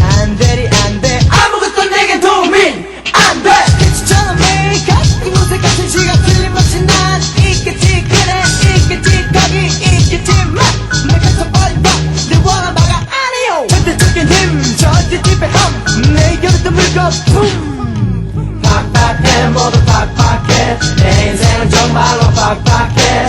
안 되리 안돼. 아무것도 내겐 도움이 안돼. 괜찮아 매일 같이 무색 같은 시간 틀림없이 난 있겠지 그래. 있겠지 거기 있겠지만 내가서 빨리 봐내 원한바가 아니오. 절대적인 힘 절대 지배함. 내 겨루도 물고 품. 팍팍해 모두 팍팍해. 내 인생은 정말로 팍팍해.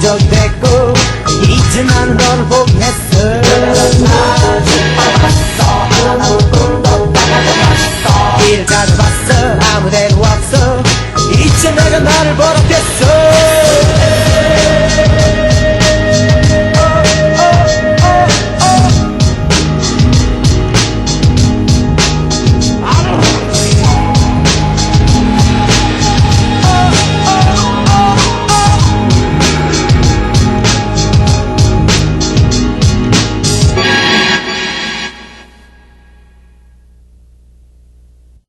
흔적됐고 이제 난 널 보겠어 나 지금 봤어? 길 가다 봤어